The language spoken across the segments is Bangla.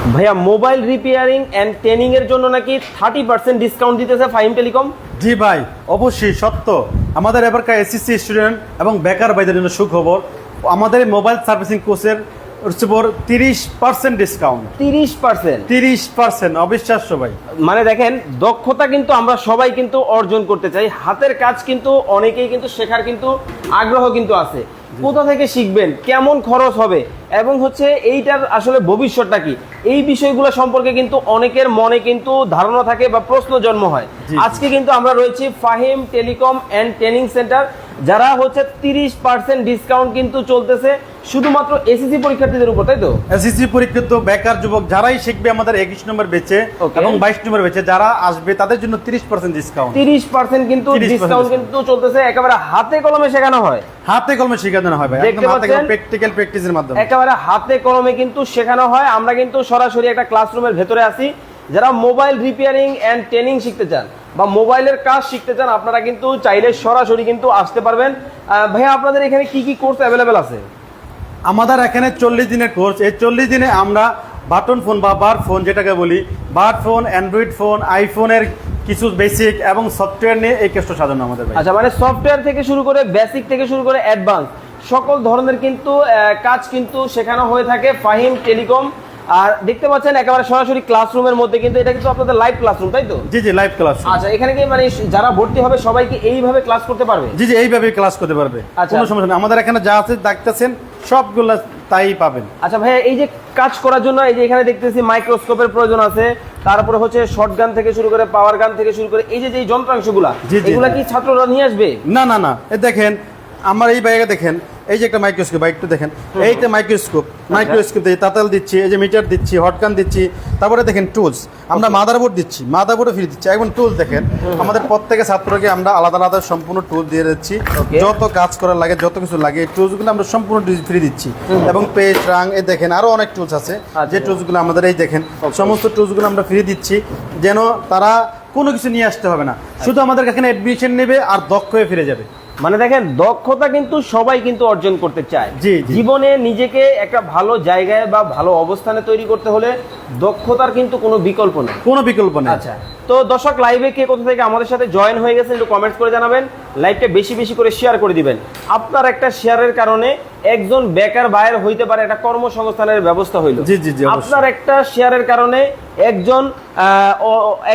ভাইয়া মোবাইল রিপেয়ারিং অ্যান্ড ট্রেনিং এর জন্য নাকি থার্টি পার্সেন্ট ডিসকাউন্ট দিতেছে ফাইম টেলিকম জি ভাই অবশ্যই সত্য। আমাদের এবারকার এসএসসি স্টুডেন্ট এবং বেকার ভাইদের জন্য সুখবর আমাদের মোবাইল সার্ভিসিং কোর্সের হচ্ছে পর তিরিশ পার্সেন্ট ডিসকাউন্ট তিরিশ পার্সেন্ট তিরিশ পার্সেন্ট অবিশ্বাস্য ভাই। মানে দেখেন দক্ষতা কিন্তু আমরা সবাই কিন্তু অর্জন করতে চাই হাতের কাজ কিন্তু অনেকেই কিন্তু শেখার কিন্তু আগ্রহ কিন্তু আছে। কোথা থেকে শিখবেন? কেমন খরচ হবে? এবং হচ্ছে এইটার আসলে ভবিষ্যৎটা কি? এই বিষয়গুলো সম্পর্কে কিন্তু অনেকের মনে কিন্তু ধারণা থাকে বা প্রশ্ন জন্ম হয়। আজকে কিন্তু আমরা রয়েছি Fahim telecom and training centre. যারা হচ্ছে তিরিশ পার্সেন্ট ডিসকাউন্ট কিন্তু চলতেছে শুধুমাত্র এসএসসি পরীক্ষার্থীদের উপর তাই তো? এসএসসি পরীক্ষিত বেকার যুবক যারাই শিখবে আমাদের একুশ নম্বর বেচে এবং বাইশ নম্বর বেচে যারা আসবে তাদের জন্য তিরিশ পার্সেন্ট ডিসকাউন্ট তিরিশ পার্সেন্ট কিন্তু ডিসকাউন্ট কিন্তু চলতেছে একেবারে হাতে কলমে শেখানো হয়। হাতে কলমে শেখানো হয় ভাই। একদম হাতে পাচ্ছেন? প্র্যাকটিক্যাল প্র্যাকটিসের মাধ্যমে। একেবারে হাতে কলমে কিন্তু শেখানো হয়। আমরা কিন্তু সরাসরি একটা ক্লাসরুমের ভেতরে আছি। যারা মোবাইল রিপেয়ারিং অ্যান্ড ট্রেনিং শিখতে চান বা মোবাইলের কাজ শিখতে চান আপনারা কিন্তু চাইলে সরাসরি কিন্তু আসতে পারবেন। ভাইয়া আপনাদের এখানে কি কি কোর্স অ্যাভেলেবেল আছে? আমাদের এখানে চল্লিশ দিনের কোর্স এই চল্লিশ দিনে আমরা বাটন ফোন বা বার ফোন যেটাকে বলি বার ফোন অ্যান্ড্রয়েড ফোন আইফোনের কিছু বেসিক এবং সফটওয়্যার নিয়ে এই কেসটা সাজানো আমাদের আচ্ছা মানে সফটওয়্যার থেকে শুরু করে বেসিক থেকে শুরু করে অ্যাডভান্স সকল ধরনের কিন্তু কাজ কিন্তু শেখানো হয়ে থাকে ফাহিম টেলিকম। আর দেখতে পাচ্ছেন একেবারে সরাসরি ক্লাসরুমের মধ্যে কিন্তু এটা কিন্তু আপনাদের লাইভ ক্লাসরুম তাই তো? জি জি লাইভ ক্লাস আচ্ছা এখানে কি মানে যারা ভর্তি হবে সবাই কি এইভাবে ক্লাস করতে পারবে? জি জি এইভাবে ক্লাস করতে পারবে। আচ্ছা। কোনো সমস্যা নেই। আমাদের এখানে যা আছে দেখতেছেন সবগুলো তাই পাবেন। আচ্ছা ভাইয়া এই যে কাজ করার জন্য এই যে এখানে দেখতেছি মাইক্রোস্কোপের প্রয়োজন আছে তারপরে হচ্ছে শর্ট গান থেকে শুরু করে পাওয়ার গান থেকে শুরু করে এই যে যে যন্ত্রাংশগুলা এগুলা কি ছাত্ররা নিয়ে আসবে? না না না। দেখেন আমার এই বাইকে দেখেন এই যে একটা মাইক্রোস্কোপ একটু দেখেন এইটা মাইক্রোস্কোপ মাইক্রোস্কোপ দিয়ে তাতাল দিচ্ছি এই যে মিটার দিচ্ছি হটকান দিচ্ছি তারপরে দেখেন টুলস আমরা মাদারবোর্ড দিচ্ছি মাদারবোর্ডও ফ্রি দিচ্ছি এখন টুলস দেখেন আমাদের প্রত্যেকের ছাত্রকে আমরা আলাদা আলাদা সম্পূর্ণ টুল দিয়ে দিচ্ছি যত কাজ করার লাগে যত কিছু লাগে এই টুলসগুলো আমরা সম্পূর্ণ ফ্রি দিচ্ছি এবং পেস্ট রাং এ দেখেন আরও অনেক টুলস আছে আচ্ছা। যে টুলসগুলো আমাদের এই দেখেন সমস্ত টুলসগুলো আমরা ফ্রি দিচ্ছি যেন তারা কোনো কিছু নিয়ে আসতে হবে না। শুধু আমাদের এখানে অ্যাডমিশন নেবে আর দক্ষ হয়ে ফিরে যাবে। মানে দেখেন দক্ষতা কিন্তু সবাই কিন্তু অর্জন করতে চায়। জীবনে নিজেকে একটা ভালো জায়গায় বা ভালো অবস্থানে তৈরি করতে হলে দক্ষতার কিন্তু কোনো বিকল্প নেই। কোনো বিকল্প নেই। আচ্ছা। তো দর্শক লাইভে কে কোথা থেকে আমাদের সাথে জয়েন হয়ে গেছেন একটু কমেন্টস করে জানাবেন লাইভটা বেশি বেশি করে শেয়ার করে দিবেন। আপনার একটা শেয়ারের কারণে একজন বেকার বায়ের হইতে পারে একটা কর্মসংস্থানের ব্যবস্থা হইল। জি, জি, জি, আপনার একটা শেয়ারের কারণে একজন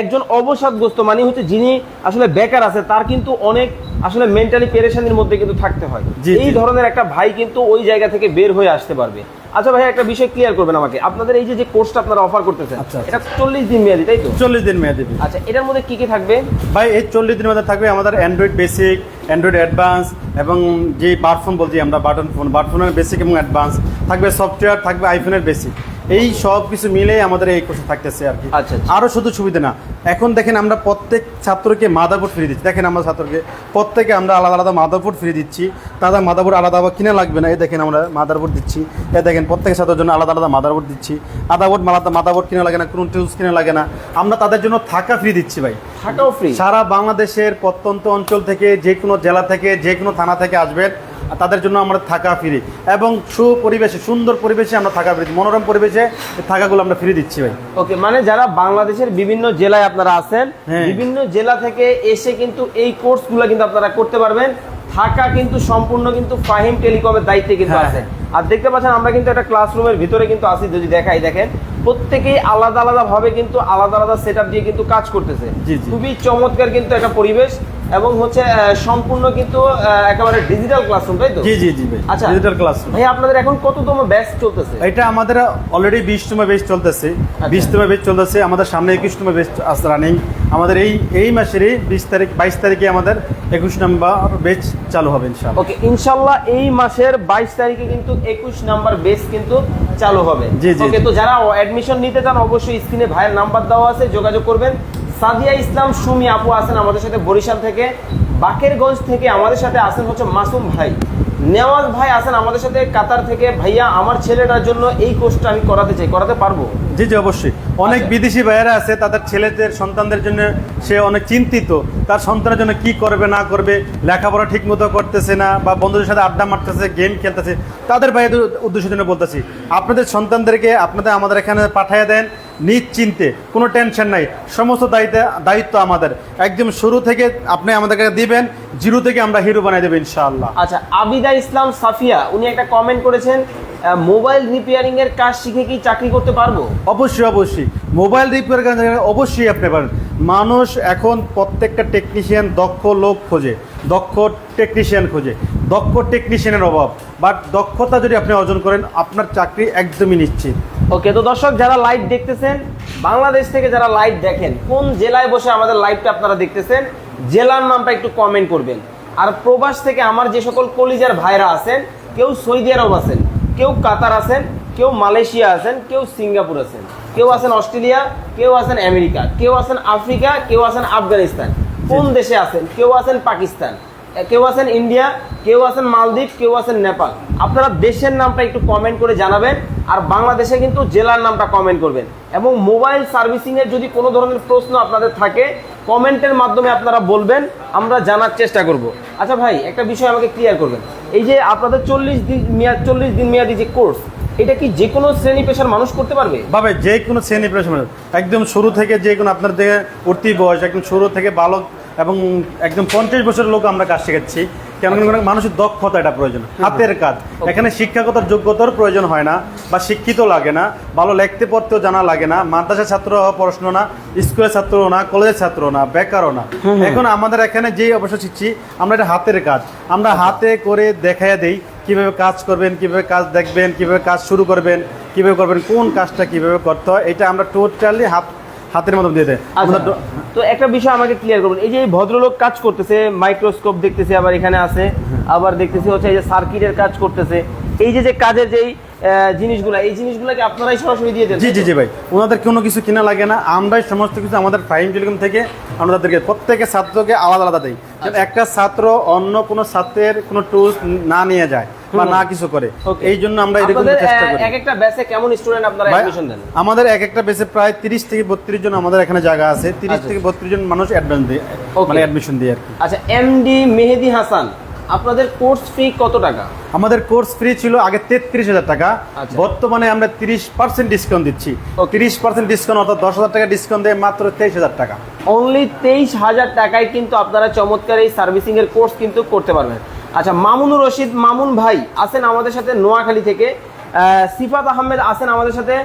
একজন অবসাদগ্রস্ত মানে হচ্ছে যিনি আসলে বেকার আছে তার কিন্তু অনেক আসলে মেন্টালি পেরেশানির মধ্যে কিন্তু থাকতে হয়। এই ধরনের একটা ভাই কিন্তু ওই জায়গা থেকে বের হয়ে আসতে পারবে। আচ্ছা ভাই একটা বিষয় ক্লিয়ার করবেন আমাকে। আপনাদের এই যে যে কোর্সটা আপনারা অফার করতেছেন আচ্ছা, আচ্ছা। এটা চল্লিশ দিন মেয়াদি তাই তো? চল্লিশ দিন মেয়াদি। আচ্ছা এটার মধ্যে কি কি থাকবে? ভাই, এই চল্লিশ দিনের মধ্যে থাকবে আমাদের অ্যান্ড্রয়েড বেসিক অ্যান্ড্রয়েড অ্যাডভান্স এবং যে বার ফোন বলছি আমরা, বাটন ফোন বাট ফোনের বেসিক এবং অ্যাডভান্স থাকবে সফটওয়্যার থাকবে আইফোনের বেসিক এই সব কিছু মিলেই আমাদের এই কোর্সে থাকতেছে আর কি। আচ্ছা, আচ্ছা। আরও শুধু সুবিধা না এখন দেখেন আমরা প্রত্যেক ছাত্রকে মাদারবোর্ড ফ্রি দিচ্ছি। দেখেন আমরা ছাত্রকে প্রত্যেকে আমরা আলাদা আলাদা মাদারবোর্ড ফ্রি দিচ্ছি। তাদের মাদারবোর্ড আলাদা আবার কিনে লাগবে না। এই দেখেন আমরা মাদারবোর্ড দিচ্ছি। এ দেখেন প্রত্যেক ছাত্রের জন্য আলাদা আলাদা মাদারবোর্ড দিচ্ছি। আদাবোর্ড আলাদা মাদারবোর্ড কিনে লাগে না কোনো টুলস কিনে লাগে না। আমরা তাদের জন্য থাকা ফ্রি দিচ্ছি ভাই। থাকাও ফ্রি সারা বাংলাদেশের প্রত্যন্ত অঞ্চল থেকে যে কোনো জেলা থেকে যে কোনো থানা থেকে আসবেন। তাদের জন্য আমরা থাকা ফ্রি এবং সুপরিবেশে সুন্দর পরিবেশে আমরা থাকা ফ্রি মনোরম পরিবেশে থাকাগুলো আমরা ফ্রি দিচ্ছি ভাই। ওকে মানে যারা বাংলাদেশের বিভিন্ন জেলায় আপনারা আছেন হ্যাঁ। বিভিন্ন জেলা থেকে এসে কিন্তু এই কোর্সগুলো কিন্তু আপনারা করতে পারবেন। থাকা কিন্তু সম্পূর্ণ কিন্তু ফাহিম টেলিকমের দায়িত্বে কিন্তু হ্যাঁ, আছে। আর দেখতে পাচ্ছেন আমরা কিন্তু একটা ক্লাসরুমের ভিতরে কিন্তু আসি যদি দেখাই দেখেন প্রত্যেকেই আলাদা আলাদা ভাবে কিন্তু আলাদা আলাদা সেট দিয়ে কিন্তু কাজ করতেছে। খুবই চমৎকার কিন্তু একটা পরিবেশ এবং হচ্ছে সম্পূর্ণ কিন্তু একেবারে ডিজিটাল ক্লাসরুম তাই তো? জি জি জি ভাই। আচ্ছা ডিজিটাল ক্লাসরুম ভাই আপনাদের এখন কততম ব্যাচ চলতেছে? এটা আমাদের অলরেডি বিশতম বেচ চলতেছে। আচ্ছা। বিশতম বেচ চলতেছে আমাদের সামনে একুশতম বেচ আছে রানিং আমাদের এই এই মাসেরই বিশ তারিখ বাইশ তারিখে আমাদের একুশ নম্বর বেচ চালু হবে ইনশাআল্লাহ। ওকে ইনশাল্লাহ এই মাসের বাইশ তারিখে কিন্তু একুশ নাম্বার বেচ কিন্তু চালু হবে। জি, জি, ওকে। তো যারা অ্যাডমিশন নিতে চান অবশ্যই স্ক্রিনে ভাইয়ের নাম্বার দেওয়া আছে যোগাযোগ করবেন। সাদিয়া ইসলাম সুমি আপু আছেন আমাদের সাথে বরিশাল থেকে। বাকেরগঞ্জ থেকে আমাদের সাথে আছেন হচ্ছে মাসুম ভাই। নেওয়াজ ভাই আছেন আমাদের সাথে কাতার থেকে। ভাইয়া আমার ছেলেটার জন্য এই কোর্সটা আমি করাতে চাই। করাতে পারব? জি জি অবশ্যই। অনেক আচ্ছা। বিদেশি ভাইয়েরা আছে তাদের ছেলেদের সন্তানদের জন্য সে অনেক চিন্তিত। তার সন্তানের জন্য কি করবে না করবে লেখাপড়া ঠিক মতো করতেছে না বা বন্ধুদের সাথে আড্ডা মারতেছে গেম খেলতেছে তাদের ভাইয়ের উদ্দেশ্যের জন্য বলতেছি। আপনাদের সন্তানদেরকে আপনাদের আমাদের এখানে পাঠিয়ে দেন। নিশ্চিন্তে কোনো টেনশন নাই। সমস্ত দায়িত্ব দায়িত্ব আমাদের। একদম শুরু থেকে আপনি আমাদেরকে দিবেন জিরো থেকে আমরা হিরো বানিয়ে দেবো ইনশাআল্লাহ। আচ্ছা আবিদা ইসলাম সাফিয়া উনি একটা কমেন্ট করেছেন মোবাইল রিপেয়ারিং এর কাজ শিখে কি চাকরি করতে পারব? অবশ্যই অবশ্যই। মোবাইল রিপেয়ার করেন অবশ্যই আপনি পারেন। মানুষ এখন প্রত্যেকটা টেকনিশিয়ান দক্ষ লোক খোঁজে দক্ষ টেকনিশিয়ান খোঁজে। দক্ষ টেকনিশিয়ানের অভাব। বাট দক্ষতা যদি আপনি অর্জন করেন আপনার চাকরি একদমই নিশ্চিত। ওকে তো দর্শক যারা লাইভ দেখতেছেন বাংলাদেশ থেকে যারা লাইভ দেখেন কোন জেলায় বসে আমাদের লাইভটা আপনারা দেখতেছেন জেলার নামটা একটু কমেন্ট করবেন। আর প্রবাস থেকে আমার যে সকল কলিজার ভাইরা আছেন কেউ সৌদি আরব আছেন কেউ কাতার আছেন কেউ মালয়েশিয়া আছেন কেউ সিঙ্গাপুর আছেন কেউ আছেন অস্ট্রেলিয়া কেউ আছেন আমেরিকা কেউ আছেন আফ্রিকা কেউ আছেন আফগানিস্তান কোন দেশে আছেন কেউ আছেন পাকিস্তান কেউ আছেন ইন্ডিয়া, কেউ আছেন মালদ্বীপ, কেউ আছেন নেপাল। আপনারা দেশের নামটা একটু কমেন্ট করে জানাবেন আর বাংলাদেশে কিন্তু জেলার নামটা কমেন্ট করবেন। এবং মোবাইল সার্ভিসিংয়ের যদি কোনো ধরনের প্রশ্ন আপনাদের থাকে কমেন্টের মাধ্যমে আপনারা বলবেন, আমরা জানার চেষ্টা করব। আচ্ছা ভাই, একটা বিষয় আমাকে ক্লিয়ার করবেন। এই যে আপনাদের চল্লিশ দিন মেয়াদ চল্লিশ দিন মেয়াদি যে কোর্স এটা কি যে কোনো শ্রেণি পেশার মানুষ করতে পারবে? ভাবে যে কোনো শ্রেণি পেশা একদম শুরু থেকে যে কোনো আপনার দিকে উঠতি বয়স, একদম শুরু থেকে বালক এবং একদম পঞ্চাশ বছরের লোক আমরা কাজ শেখাচ্ছি। কেমন মানুষের দক্ষতা এটা প্রয়োজন। হাতের কাজ। এখানে শিক্ষাগত যোগ্যতার প্রয়োজন হয় না বা শিক্ষিত লাগে না ভালো লিখতে পড়তেও জানা লাগে না মাদ্রাসার ছাত্র পড়াশোনা না স্কুলের ছাত্র না কলেজের ছাত্র না বেকারও না। এখন আমাদের এখানে যেই অবশ্য শিখছি আমরা এটা হাতের কাজ। আমরা হাতে করে দেখাইয়া দেই কীভাবে কাজ করবেন কীভাবে কাজ দেখবেন কীভাবে কাজ শুরু করবেন কীভাবে করবেন কোন কাজটা কীভাবে করতে হয় এটা আমরা টোটালি হাত হাতের মতো দিয়ে দেয়। আচ্ছা। তো একটা বিষয় আমাকে ক্লিয়ার করবেন। এই যে ভদ্রলোক কাজ করতেছে মাইক্রোস্কোপ দেখতেছে আবার এখানে আছে আবার দেখতেছি হচ্ছে এই যে সার্কিটের কাজ করতেছে। এই যে যে কাজের যেই জিনিসগুলা এই জিনিসগুলোকে আপনারাই সরাসরি দিয়ে দেন জি জি জি ভাই। ওনাদের কোনো কিছু কিনা লাগে না আমরাই সমস্ত কিছু আমাদের প্রাইম টেলিকম থেকে আমরা তাদেরকে প্রত্যেকের ছাত্রকে আলাদা আলাদা দিই। আচ্ছা। যেন একটা ছাত্র অন্য কোনো ছাত্রের কোনো টুলস না নিয়ে যায় বা না কিছু করে এই জন্য আমরা এরকম চেষ্টা করি। এক একটা ব্যাচে কেমন স্টুডেন্ট আপনারা অ্যাডমিশন দেন? আমাদের এক একটা বেসে প্রায় তিরিশ থেকে বত্রিশ জন আমাদের এখানে জায়গা আছে। তিরিশ আচ্ছা। থেকে বত্রিশ জন মানুষ অ্যাডমিশন দিয়ে. মানে অ্যাডমিশন দিয়ে আর কি। আচ্ছা এমডি মেহেদি হাসান আপনাদের কোর্স ফি কত টাকা? আমাদের কোর্স ফ্রি ছিল আগে তেত্রিশ হাজার টাকা। আচ্ছা। বর্তমানে আমরা তিরিশ পার্সেন্ট ডিসকাউন্ট দিচ্ছি. তিরিশ পার্সেন্ট ডিসকাউন্ট অর্থাৎ দশ হাজার টাকা ডিসকাউন্ট দেয় মাত্র তেইশ হাজার টাকা। অনলি তেইশ হাজার টাকায় কিন্তু আপনারা চমৎকার এই সার্ভিসিং এর কোর্স কিন্তু করতে পারবেন। আচ্ছা মামুনুর রশিদ মামুন ভাই আছেন আমাদের সাথে নোয়াখালী থেকে। সিফাত আহমেদ আছেন আমাদের সাথে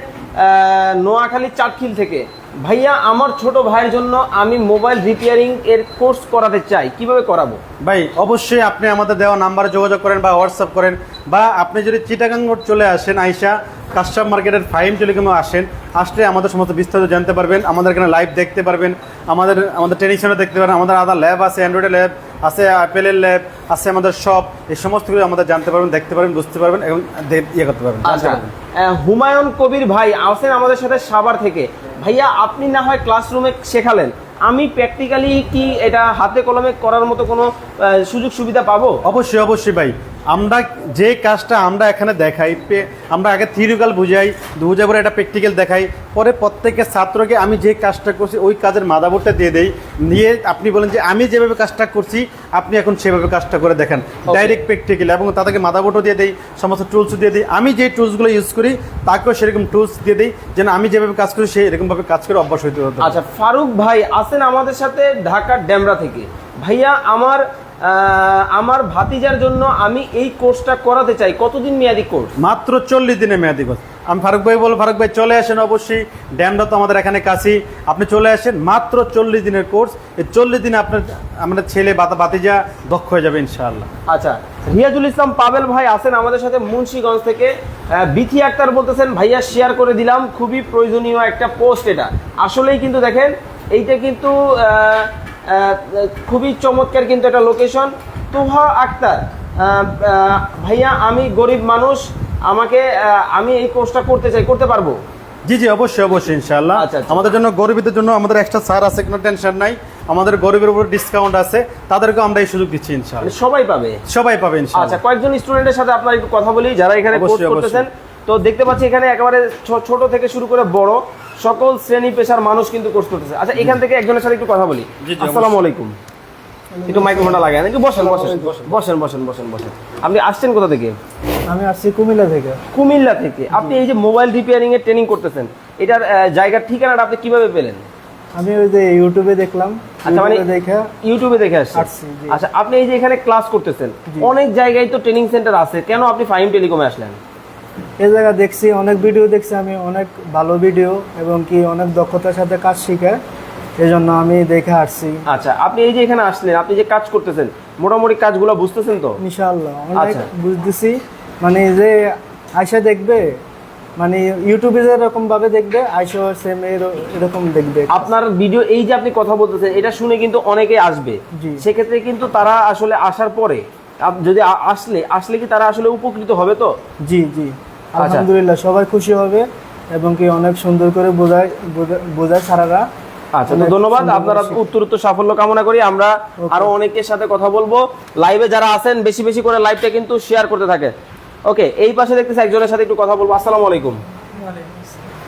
নোয়াখালী চাটখিল থেকে। ভাইয়া আমার ছোট ভাইয়ের জন্য আমি মোবাইল রিপেয়ারিং এর কোর্স করাতে চাই। কীভাবে করাবো? ভাই অবশ্যই আপনি আমাদের দেওয়া নাম্বারে যোগাযোগ করেন বা হোয়াটসঅ্যাপ করেন বা আপনি যদি চিটাগাং রোড চলে আসেন আইসা কাস্টম মার্কেটের ফাইম টেলিকমে আসেন আসলে আমাদের সমস্ত বিস্তারিত জানতে পারবেন আমাদের এখানে লাইভ দেখতে পারবেন আমাদের আমাদের টেলিভিশনে দেখতে পারেন আমাদের আলাদা ল্যাব আছে অ্যান্ড্রয়েডের ল্যাব আছে অ্যাপেলের ল্যাব আছে আমাদের শপ এই সমস্ত কিছু আমাদের জানতে পারবেন দেখতে পারবেন বুঝতে পারবেন এবং ইয়ে করতে পারবেন। আচ্ছা। হুমায়ুন কবির ভাই আসেন আমাদের সাথে সাভার থেকে। ভাইয়া, আপনি না হয় ক্লাসরুমে শেখালেন। আমি প্র্যাকটিক্যালি কি এটা হাতে কলমে করার মতো কোনো সুযোগ সুবিধা পাবো? অবশ্যই অবশ্যই ভাই। আমরা যে কাজটা আমরা এখানে দেখাই আমরা আগে থিওরিক্যাল বুঝাই বুঝাই পরে এটা প্র্যাকটিক্যাল দেখাই পরে প্রত্যেকের ছাত্রকে আমি যে কাজটা করছি ওই কাজের মাদাবোর্ডটা দিয়ে দেই। নিয়ে আপনি বলেন যে আমি যেভাবে কাজটা করছি আপনি এখন সেভাবে কাজটা করে দেখেন। ডাইরেক্ট প্র্যাকটিক্যাল এবং তাদেরকে মাদাবোর্ডও দিয়ে দেই সমস্ত টুলস দিয়ে দিই। আমি যে টুলসগুলো ইউজ করি তাকেও সেরকম টুলস দিয়ে দিই যেন আমি যেভাবে কাজ করি সেই এরকমভাবে কাজ করে অভ্যাস হইতে হতো আচ্ছা ফারুক ভাই আছেন আমাদের সাথে ঢাকার ড্যামরা থেকে। ভাইয়া আমার আমার ভাতিজার জন্য আমি এই কোর্সটা করাতে চাই। কতদিন মেয়াদি কোর্স? মাত্র চল্লিশ দিনে মেয়াদি কোর্স। আমি ফারুক ভাই বল ফারুক ভাই চলে আসেন অবশ্যই। ড্যামটা তো আমাদের এখানে কাছেই। আপনি চলে আসেন মাত্র চল্লিশ দিনের কোর্স। এই চল্লিশ দিনে আপনার আমাদের ছেলে বাতা বাতিজা দক্ষ হয়ে যাবে ইনশাআল্লাহ। আচ্ছা রিয়াজুল ইসলাম পাবেল ভাই আছেন আমাদের সাথে মুন্সীগঞ্জ থেকে। বিথি আক্তার বলতেছেন ভাইয়া শেয়ার করে দিলাম। খুবই প্রয়োজনীয় একটা পোস্ট এটা। আসলেই কিন্তু দেখেন এইটা কিন্তু খুবই চমৎকার কিন্তু একটা লোকেশন তুহা আক্তার ভাইয়া আমি গরিব মানুষ আমাকে আমি এই কোর্সটা করতে চাই করতে পারব? জি জি অবশ্যই অবশ্যই ইনশাআল্লাহ। আচ্ছা, আচ্ছা। আমাদের জন্য গরিবদের জন্য আমাদের এক্সট্রা সার আছে কোনো টেনশন নাই। আমাদের গরিবের উপর ডিসকাউন্ট আছে তাদেরকেও আমরা এই সুযোগ দিচ্ছি ইনশাআল্লাহ। সবাই পাবে? সবাই পাবে আচ্ছা কয়েকজন স্টুডেন্টের সাথে আপনার একটু কথা বলি যারা এখানে কোর্স করতেছেন। তো দেখতে পাচ্ছি এখানে একেবারে ছো- ছোট থেকে শুরু করে বড় সকল শ্রেণি পেশার মানুষ কিন্তু কোর্স করতেছে। আচ্ছা এখান থেকে একজনের সাথে একটু কথা বলি। আসসালামু আলাইকুম। একটু মাইক্রোফোনটা লাগায় একটু বসেন বসেন বসেন বসেন বসেন বসেন। আপনি আসছেন কোথা থেকে? আমি আসছি কুমিল্লা থেকে। কুমিল্লা থেকে। আপনি এই যে মোবাইল রিপেয়ারিং এর ট্রেনিং করতেছেন এটার জায়গার ঠিকানাটা আপনি কীভাবে পেলেন? আমি ওই যে ইউটিউবে দেখলাম। আচ্ছা, মানে- ইউটিউবে দেখে ইউটিউবে দেখে আসছি, আচ্ছা আপনি এই যে এখানে ক্লাস করতেছেন অনেক জায়গায় তো ট্রেনিং সেন্টার আছে। কেন আপনি ফাইম টেলিকমে আসলেন? এই জায়গা দেখছি অনেক ভিডিও দেখছি আমি অনেক ভালো ভিডিও এবং কি অনেক দক্ষতার সাথে কাজ শিখে এই জন্য আমি দেখে আসছি আচ্ছা আপনি এই যে এখানে আসলেন আপনি যে কাজ করতেছেন মোটামুটি কাজগুলো বুঝতেছেন তো ইনশাআল্লাহ অনেক আচ্ছা। বুঝতেছি মানে যে আয়সা দেখবে মানে ইউটিউবে যেরকম ভাবে দেখবে আয়সা সেম এরকম দেখবে আপনার ভিডিও এই যে আপনি কথা বলতেছেন এটা শুনে কিন্তু অনেকে আসবে জি। সেক্ষেত্রে কিন্তু তারা আসলে আসার পরে যদি আসলে আসলে কি তারা আসলে উপকৃত হবে তো জি জি। আলহামদুলিল্লাহ সবাই খুশি হবে এবং কি অনেক সুন্দর করে বোঝায় বোঝায় সারারা। আচ্ছা তো ধন্যবাদ। আপনারা করে উত্তর উত্তর সাফল্য কামনা করি। আমরা আরও অনেকের সাথে কথা বলব। লাইভে যারা আছেন বেশি বেশি করে লাইভটা কিন্তু শেয়ার করতে থাকে। ওকে এই পাশে দেখতেছি একজনের সাথে একটু কথা বলব। আসসালামু আলাইকুম।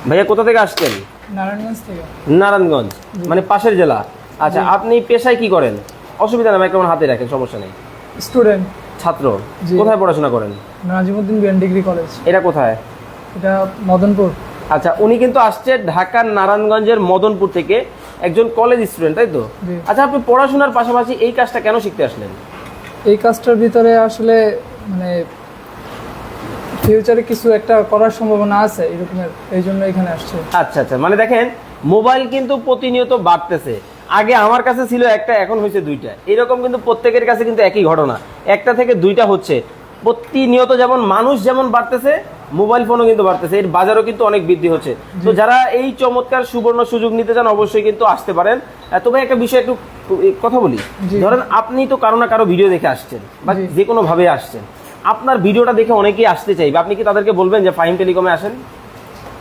ভাইয়া কোথা থেকে আসছেন? নারায়ণগঞ্জ থেকে। নারায়ণগঞ্জ মানে পাশের জেলা। আচ্ছা আপনি পেশায় কি করেন? অসুবিধা নেই কেমন হাতে রাখেন সমস্যা নেই। স্টুডেন্ট ছাত্র। কোথায় পড়াশোনা করেন? Nazimuddin BN degree college. এটা কোথায়? এটা মদনপুর। আচ্ছা উনি কিন্তু আসছে ঢাকার নারায়ণগঞ্জের মদনপুর থেকে একজন কলেজ স্টুডেন্ট তাই তো? আচ্ছা আপনি পড়াশোনার পাশাপাশি এই কাজটা কেন শিখতে আসলেন? এই কাজটার ভিতরে আসলে মানে ফিউচারে কিছু একটা করার সম্ভাবনা আছে এরকমের এই জন্য এখানে আসছে। আচ্ছা আচ্ছা মানে দেখেন মোবাইল কিন্তু প্রতিনিয়ত বাড়তেছে। আগে আমার কাছে ছিল একটা এখন হয়েছে দুইটা। এরকম কিন্তু প্রত্যেকের কাছে কিন্তু একই ঘটনা। একটা থেকে দুইটা হচ্ছে। প্রতিনিয়ত যেমন মানুষ যেমন বাড়তেছে মোবাইল ফোনও কিন্তু বাড়তেছে। এর বাজারও কিন্তু অনেক বৃদ্ধি হচ্ছে। তো যারা এই চমৎকার সুবর্ণ সুযোগ নিতে চান অবশ্যই কিন্তু আসতে পারেন। তবে একটা বিষয় একটু কথা বলি। ধরেন আপনি তো কারও না কারও ভিডিও দেখে আসছেন বা যে কোনো ভাবে আসছেন। আপনার ভিডিওটা দেখে অনেকেই আসতে চাইবে আপনি কি তাদেরকে বলবেন যে ফাইম টেলিকমে আসেন?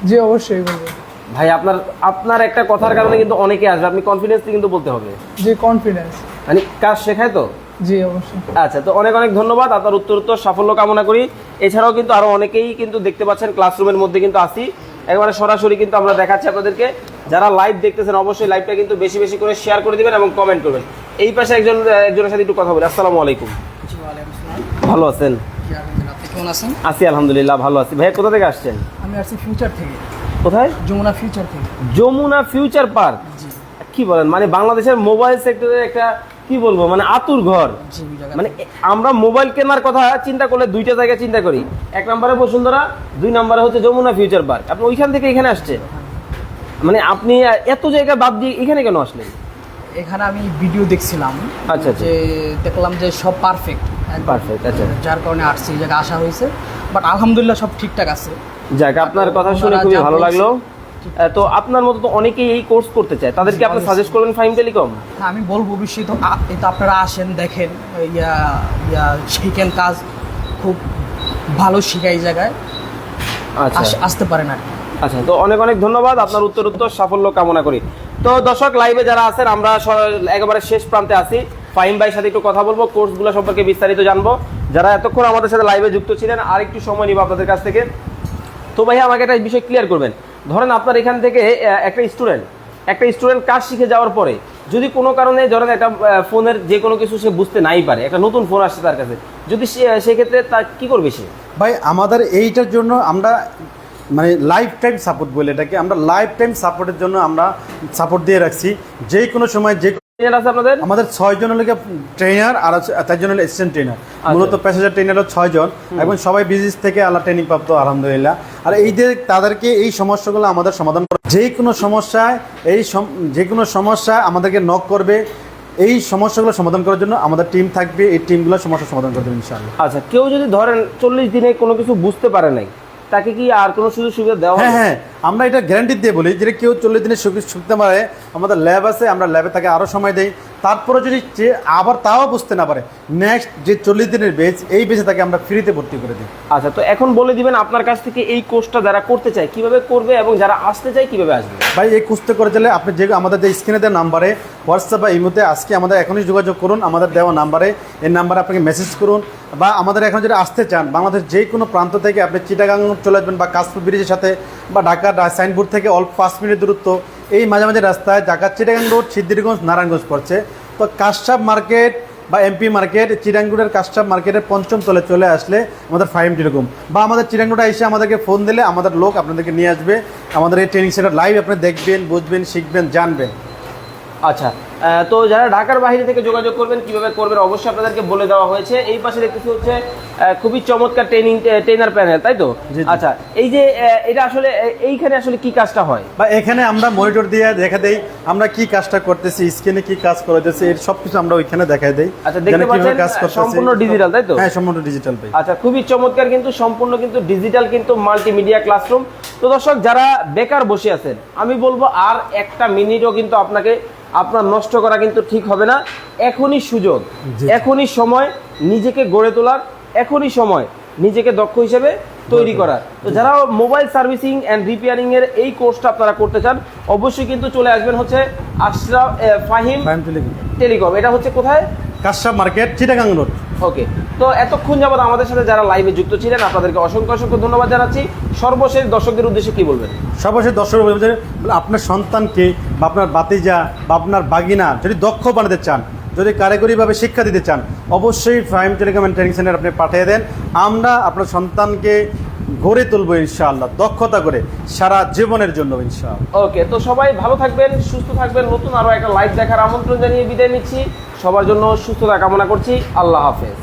জি অবশ্যই বলব। ভাই আপনার আপনার একটা কথার কারণে কিন্তু অনেকে আসবে। আপনি কনফিডেন্স কিন্তু বলতে হবে। জি কনফিডেন্স মানে কাজ শেখায় তো? জি অবশ্যই। আচ্ছা তো অনেক অনেক ধন্যবাদ। আপনার উত্তর উত্তর সাফল্য কামনা করি। এছাড়াও কিন্তু আরও অনেকেই কিন্তু দেখতে পাচ্ছেন ক্লাসরুমের মধ্যে কিন্তু আসি। একবারে সরাসরি কিন্তু আমরা দেখাচ্ছি আপনাদেরকে। যারা লাইভ দেখতেছেন অবশ্যই লাইভটা কিন্তু বেশি বেশি করে শেয়ার করে দিবেন এবং কমেন্ট করবেন। এই পাশে একজন একজনের সাথে একটু কথা বলি। আসসালামু আলাইকুম। ভালো আছেন? আপনি কেমন আছেন? আছি আলহামদুলিল্লাহ ভালো আছি। ভাই কোথা থেকে আসছেন? আমি আসছি ফিউচার থেকে। কোথায়? যমুনা ফিউচার থেকে যমুনা ফিউচার পার্ক। কি বলেন? মানে বাংলাদেশের মোবাইল সেক্টরের একটা কি বলব মানে আতুর ঘর। মানে আমরা মোবাইল কেনার কথা চিন্তা করলে দুইটা জায়গায় চিন্তা করি। এক নম্বরে বসুন্ধরা দুই নম্বরে হচ্ছে যমুনা ফিউচার পার্ক। আপনি ওইখান থেকে এখানে আসছে মানে আপনি এত জায়গা বাদ দিয়ে এখানে কেন আসলেন? এখানে আমি ভিডিও দেখছিলাম। আচ্ছা, আচ্ছা। যে দেখলাম যে সব পারফেক্ট। পারফেক্ট আচ্ছা। যার কারণে আসছি এই জায়গায় আসা হয়েছে। বাট আলহামদুলিল্লাহ সব ঠিকঠাক আছে। যাক আপনার কথা শুনে খুবই ভালো লাগল। তো আপনার মতো তো অনেকেই এই কোর্স করতে চায়। তাদেরকে আপনি সাজেস্ট করবেন ফাইম টেলিকম হ্যাঁ আমি বলব অবশ্যই তো তো আপনারা আসেন দেখেন ইয়া ইয়া শিখেন কাজ খুব ভালো শিখায় এই জায়গায়। আচ্ছা। আসতে পারেন আর আচ্ছা তো অনেক অনেক ধন্যবাদ আপনার উত্তর উত্তর সাফল্য কামনা করি। তো দর্শক লাইভে যারা আছেন আমরা একেবারে শেষ প্রান্তে আছি। ফাইম ভাইয়ের সাথে একটু কথা বলব কোর্সগুলো সম্পর্কে বিস্তারিত জানব। যারা এতক্ষণ আমাদের সাথে লাইভে যুক্ত ছিলেন আর একটু সময় নিব আপনাদের কাছ থেকে। তো ভাই, আমাকে একটা বিষয় ক্লিয়ার করবেন। ধরেন আপনার এখান থেকে একটা স্টুডেন্ট একটা স্টুডেন্ট কাজ শিখে যাওয়ার পরে যদি কোনো কারণে ধরেন একটা ফোনের যে কোনো কিছু সে বুঝতে নাই পারে, একটা নতুন ফোন আসছে তার কাছে, যদি সে সেক্ষেত্রে তার কী করবে সে? ভাই, আমাদের এইটার জন্য আমরা মানে লাইফ টাইম সাপোর্ট বলে এটাকে আমরা লাইফ টাইম সাপোর্টের জন্য আমরা সাপোর্ট দিয়ে রাখছি। যে কোনো সময় যে আছে আপনাদের? আমাদের ছয় জন হলো ট্রেনার আর চার জন হলো অ্যাসিস্ট্যান্ট ট্রেনার মূলত প্যাসেঞ্জার ট্রেনার হলো ছয় জন। এবং সবাই বিজিনেস থেকে আল্লাহ ট্রেনিং প্রাপ্ত আলহামদুলিল্লাহ। আর এই যে তাদেরকে এই সমস্যাগুলো আমাদের সমাধান করে যে কোনো সমস্যায় এই যে কোনো সমস্যায় আমাদেরকে নক করবে এই সমস্যাগুলো সমাধান করার জন্য আমাদের টিম থাকবে এই টিমগুলো সমস্যা সমাধান করে দেবে ইনশাআল্লাহ। আচ্ছা কেউ যদি ধরেন চল্লিশ দিনে কোনো কিছু বুঝতে পারে নাই তাকে কি আর কোনো সুযোগ সুবিধা দেওয়া হ্যাঁ হ্যাঁ আমরা এটা গ্যারান্টি দিয়ে বলি যে কেউ চল্লিশ দিনের সুখ সুখতে পারে আমাদের ল্যাব আছে আমরা ল্যাবে তাকে আরও সময় দেই। তারপরে যদি যে আবার তাও বুঝতে না পারে নেক্সট যে চল্লিশ দিনের বেচ এই বেচে তাকে আমরা ফ্রিতে ভর্তি করে দিই। আচ্ছা তো এখন বলে দিবেন আপনার কাছ থেকে এই কোর্সটা যারা করতে চায় কীভাবে করবে এবং যারা আসতে চায় কীভাবে আসবে? ভাই এই কোর্সটা করে চলে আপনি যে আমাদের যে স্ক্রিনে দেওয়া নাম্বারে হোয়াটসঅ্যাপ বা ইমোতে আজকে আমাদের এখনই যোগাযোগ করুন আমাদের দেওয়া নাম্বারে এই নাম্বারে আপনাকে মেসেজ করুন বা আমাদের এখন যদি আসতে চান বাংলাদেশ যে কোনো প্রান্ত থেকে আপনি চিটাগাং চলে আসবেন বা কাশপুর ব্রিজের সাথে বা ঢাকা সাইনবোর্ড থেকে অল্প পাঁচ মিনিট দূরত্ব এই মাঝামাঝি রাস্তায় ঢাকা চিটাগাং রোড সিদ্ধিরগঞ্জ, নারায়ণগঞ্জ পড়ছে। তো কাশ্যাপ মার্কেট বা এমপি মার্কেট চিরাঙ্গুড়ের কাশ্যাপ মার্কেটের পঞ্চম তলে চলে আসলে আমাদের ফাইভ টেলিকম বা আমাদের চিরাঙ্গুটা এসে আমাদেরকে ফোন দিলে আমাদের লোক আপনাদেরকে নিয়ে আসবে। আমাদের এই ট্রেনিং সেন্টার লাইভ আপনি দেখবেন, বুঝবেন, শিখবেন, জানবেন। আচ্ছা তো যারা ঢাকার বাইরে থেকে যোগাযোগ করবেন কীভাবে করবেন অবশ্যই আপনাদেরকে বলে দেওয়া হয়েছে এই পাশে দেখতেছি হচ্ছে খুবই চমৎকার ট্রেনিং ট্রেনার প্যানেল তাই তো। আচ্ছা এই যে এটা আসলে এইখানে আসলে কি কাজটা হয় বা এখানে আমরা মনিটর দিয়ে দেখা দেই আমরা কি কাজটা করতেছি স্ক্রিনে কি কাজ করে যাচ্ছে এর সব কিছু আমরা ওইখানে দেখাই দেই আচ্ছা, দেখতে পাচ্ছেন, কাজ করতেছি। সম্পূর্ণ ডিজিটাল তাই তো? হ্যাঁ সম্পূর্ণ ডিজিটাল ভাই আচ্ছা খুবই চমৎকার কিন্তু সম্পূর্ণ কিন্তু ডিজিটাল কিন্তু মাল্টিমিডিয়া ক্লাসরুম তো দর্শক যারা বেকার বসে আছেন আমি বলব আর একটা মিনিটও কিন্তু আপনাকে আপনার নষ্ট করা কিন্তু ঠিক হবে না। এখনই সুযোগ। এখনই সময় নিজেকে গড়ে তোলার। এখনই সময় নিজেকে দক্ষ হিসেবে তৈরি করার। তো যারা মোবাইল সার্ভিসিং অ্যান্ড রিপেয়ারিং এর এই কোর্সটা আপনারা করতে চান অবশ্যই কিন্তু চলে আসবেন হচ্ছে আশরাফ ফাহিম টেলিকম। এটা হচ্ছে কোথায়? Kashyap market Chittagong road. Okay. তো এতক্ষণ যাবত আমাদের সাথে যারা লাইভে যুক্ত ছিলেন, আপনাদেরকে অসংখ্য অসংখ্য ধন্যবাদ জানাচ্ছি। সর্বশেষ দর্শকদের উদ্দেশ্যে কি বলবেন? সর্বশেষ দর্শক উদ্দেশ্যে আপনার সন্তানকে বা আপনার বাতিজা বা আপনার বাগিনা যদি দক্ষ বানাতে চান, যদি কারিগরিভাবে শিক্ষা দিতে চান, অবশ্যই prime telecom and training centre আপনি পাঠিয়ে দেন। আমরা আপনার সন্তানকে গড়ে তুলবো ইনশাআল্লাহ, দক্ষতা করে সারা জীবনের জন্য ইনশাআল্লাহ। ওকে, তো সবাই ভালো থাকবেন, সুস্থ থাকবেন, নতুন আরও একটা লাইভ দেখার আমন্ত্রণ জানিয়ে বিদায় নিচ্ছি। সবার জন্য সুস্থতা কামনা করছি, আল্লাহ হাফেজ।